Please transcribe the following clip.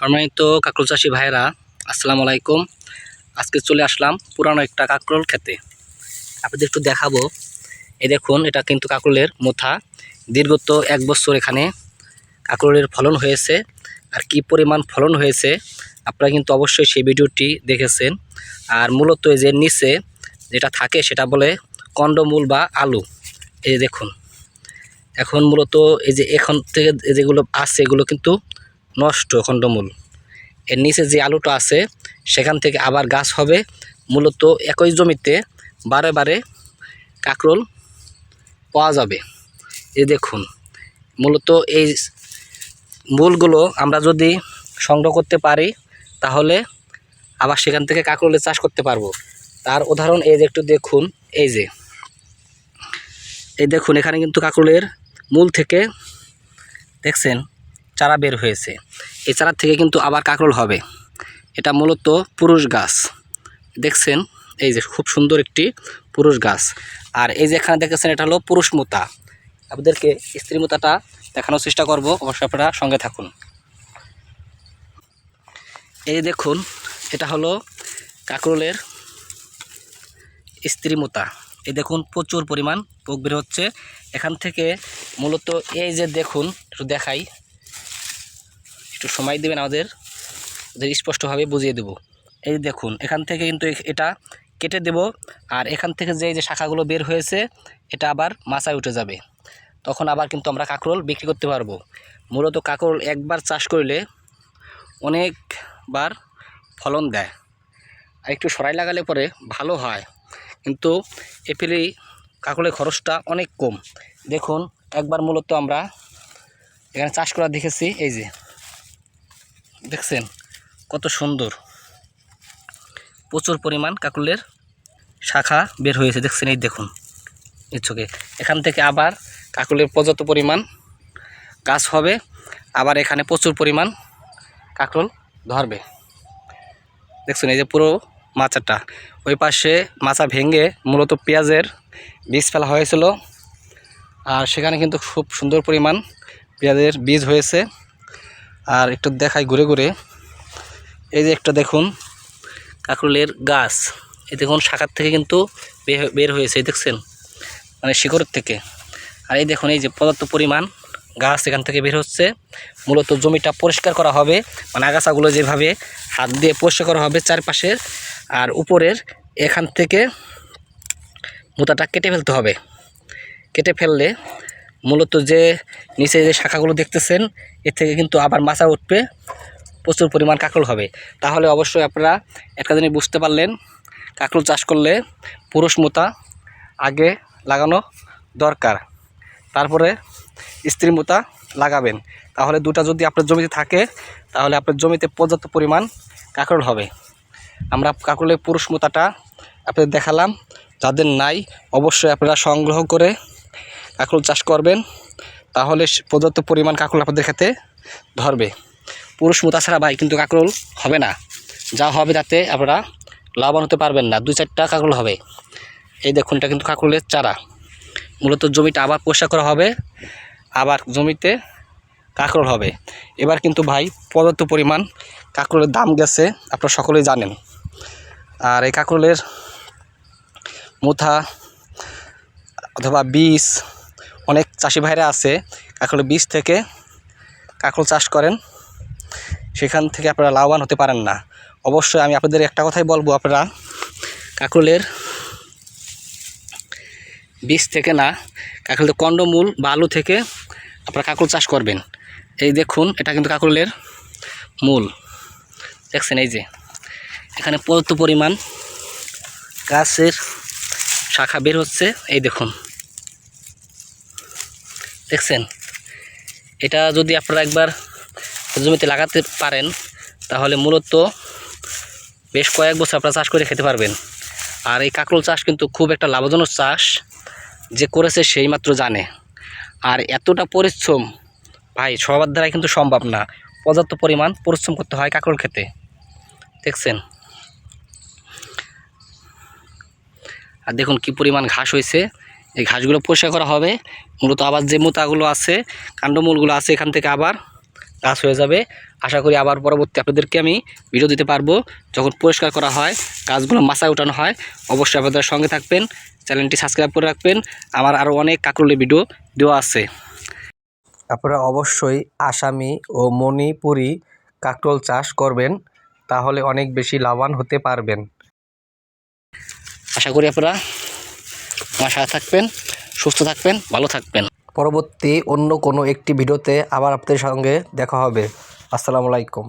সম্মানিত কাকরোল চাষি ভাইরা আসসালামু আলাইকুম। আজকে চলে আসলাম পুরানো একটা কাকরোল খেতে। আপনাদের একটু দেখাবো। এই দেখুন, এটা কিন্তু কাকরোলের মোথা। দীর্ঘত এক বছর এখানে কাকরোলের ফলন হয়েছে। আর কি পরিমাণ ফলন হয়েছে, আপনারা কিন্তু অবশ্যই সেই ভিডিওটি দেখেছেন। আর মূলত এই যে নিচে যেটা থাকে, সেটা বলে কন্ডমূল বা আলু। এই দেখুন। এখন মূলত এই যে এখন থেকে যেগুলো আছে, এগুলো কিন্তু নষ্ট খণ্ডমূল। এর নিচে যে আলুটা আছে, সেখান থেকে আবার গাছ হবে। মূলত একই জমিতে বারে বারে কাকরোল পাওয়া যাবে। এই দেখুন, মূলত এই মূলগুলো আমরা যদি সংগ্রহ করতে পারি, তাহলে আবার সেখান থেকে কাকরোলের চাষ করতে পারব। তার উদাহরণ এই যে একটু দেখুন, এই যে। এই দেখুন, এখানে কিন্তু কাকরোলের মূল থেকে, দেখছেন? চারা বের হয়েছে। এই চারা থেকে কিন্তু আবার কাকরোল হবে। এটা মূলত পুরুষ গাছ। দেখছেন? এই যে খুব সুন্দর একটি পুরুষ গাছ। আর এই যে এখানে দেখেছেন এটা হলো পুরুষ মোতা। আপনাদেরকে স্ত্রী মোতাটা দেখানোর চেষ্টা করব। অবশ্যই আপনারা সঙ্গে থাকুন। এই দেখুন, এটা হলো কাকরোলের স্ত্রী মোতা। এই দেখুন, প্রচুর পরিমাণ পোক বের হচ্ছে। এখান থেকে মূলত এই যে দেখুন, একটু দেখাই। একটু সময় দেবেন আমাদের, ওদের স্পষ্টভাবে বুঝিয়ে দেব। এই দেখুন, এখান থেকে কিন্তু এটা কেটে দেব, আর এখান থেকে যে যে শাখাগুলো বের হয়েছে, এটা আবার মাচায় উঠে যাবে। তখন আবার কিন্তু আমরা কাঁকরোল বিক্রি করতে পারব। মূলত কাঁকরোল একবার চাষ করলে অনেকবার ফলন দেয়। আর একটু সরাই লাগালে পরে ভালো হয়। কিন্তু এপ্রিল কাকলের খরচটা অনেক কম। দেখুন, একবার মূলত আমরা এখানে চাষ করা দেখেছি, এই যে। দেখছেন, কত সুন্দর। প্রচুর পরিমাণ কাকুলের শাখা বের হয়েছে, দেখছেন, এই দেখুন ইচ্ছুকে এখান থেকে আবার কাকুলের পর্যাপ্ত পরিমাণ গাছ হবে, আবার এখানে প্রচুর পরিমাণ কাকরোল ধরবে। দেখছেন, এই যে পুরো মাচাটা, ওই পাশে মাচা ভেঙে মূলত পেঁয়াজের বীজ ফেলা হয়েছিল, আর সেখানে কিন্তু খুব সুন্দর পরিমাণ পেঁয়াজের বীজ হয়েছে। আর একটু দেখাই ঘুরে ঘুরে। এই যে একটা দেখুন, কাকরুলের গাছ। এই দেখুন, শাখার থেকে কিন্তু বের হয়েছে, এই দেখছেন? মানে শিকড়ের থেকে। আর এই দেখুন, এই যে পদার্থ পরিমাণ গাছ এখান থেকে বের হচ্ছে। মূলত জমিটা পরিষ্কার করা হবে মানে আগাছাগুলো যেভাবে হাত দিয়ে পরিষ্কার করা হবে চারপাশের আর উপরের এখান থেকে মোতাটা কেটে ফেলতে হবে। কেটে ফেললে মূলত যে নিচে যে শাখাগুলো দেখতেছেন, এর থেকে কিন্তু আবার মাছা উঠবে, প্রচুর পরিমাণ কাকরোল হবে। তাহলে অবশ্যই আপনারা একটা জিনিস বুঝতে পারলেন কাকরোল চাষ করলে পুরুষ মোতা আগে লাগানো দরকার, তারপরে স্ত্রী মোতা লাগাবেন। তাহলে দুটা যদি আপনার জমিতে থাকে, তাহলে আপনার জমিতে পর্যাপ্ত পরিমাণ কাকরোল হবে। আমরা কাকরোলের পুরুষ মোতাটা আপনাদের দেখালাম, যাদের নাই, অবশ্যই আপনারা সংগ্রহ করে কাকরোল চাষ করবেন, তাহলে পর্যাপ্ত পরিমাণ কাকরোল আপনাদের খেতে ধরবে। পুরুষ মোতা ছাড়া ভাই কিন্তু কাকরোল হবে না। যা হবে তাতে আপনারা লাভবান হতে পারবেন না। দুই চারটা কাকরোল হবে। এই দেখুন, এটা কিন্তু কাকরোলের চারা। মূলত জমিটা আবার পরিষ্কার করা হবে, আবার জমিতে কাকরোল হবে। এবার কিন্তু ভাই পর্যাপ্ত পরিমাণ কাকরোলের দাম গেছে, আপনারা সকলেই জানেন। আর এই কাকরোলের মুথা অথবা বীজ অনেক চাষি ভাইরা আছে কাকরোলের বীজ থেকে কাকরোল চাষ করেন। সেখান থেকে আপনারা লাভবান হতে পারেন না। অবশ্যই আমি আপনাদের একটা কথাই বলব, আপনারা কাকরোলের বীজ থেকে না কাকরোলের কন্ডমূল বা আলু থেকে আপনারা কাকরোল চাষ করবেন। এই দেখুন, এটা কিন্তু কাকরোলের মূল। দেখছেন, এই যে, এখানে পর্যাপ্ত পরিমাণ গাছের শাখা বের হচ্ছে, এই দেখুন। দেখছেন? এটা যদি আপনারা একবার জমিতে লাগাতে পারেন, তাহলে মূলত বেশ কয়েক বছর আপনারা চাষ করে খেতে পারবেন। আর এই কাঁকরোল চাষ কিন্তু খুব একটা লাভজনক চাষ যে করেছে সেই মাত্র জানে। আর এতটা পরিশ্রম, ভাই, সবার দ্বারাই কিন্তু সম্ভব না। পর্যাপ্ত পরিমাণ পরিশ্রম করতে হয় কাঁকরোল খেতে। দেখছেন? আর দেখুন কি পরিমাণ ঘাস হয়েছে। এই ঘাসগুলো পরিষ্কার করা হবে। মূলত আবার যে মোতাগুলো আছে কাণ্ডমূলগুলো আছে এখান থেকে আবার গাছ হয়ে যাবে। আশা করি আবার পরবর্তী আপনাদেরকে আমি ভিডিও দিতে পারব। যখন পরিষ্কার করা হয় গাছগুলো মাথায় ওঠানো হয় অবশ্যই আপনাদের সঙ্গে থাকবেন। চ্যানেলটি সাবস্ক্রাইব করে রাখবেন। আমার আরও অনেক কাকরুলি ভিডিও দেওয়া আছে। আপনারা অবশ্যই আসামি ও মণিপুরি কাকরোল চাষ করবেন তাহলে অনেক বেশি লাভবান হতে পারবেন। আশা করি আপনারা আমার সাথে থাকবেন, সুস্থ থাকবেন, ভালো থাকবেন। পরবর্তী অন্য কোনো একটি ভিডিওতে আবার আপনাদের সঙ্গে দেখা হবে। আসসালামু আলাইকুম।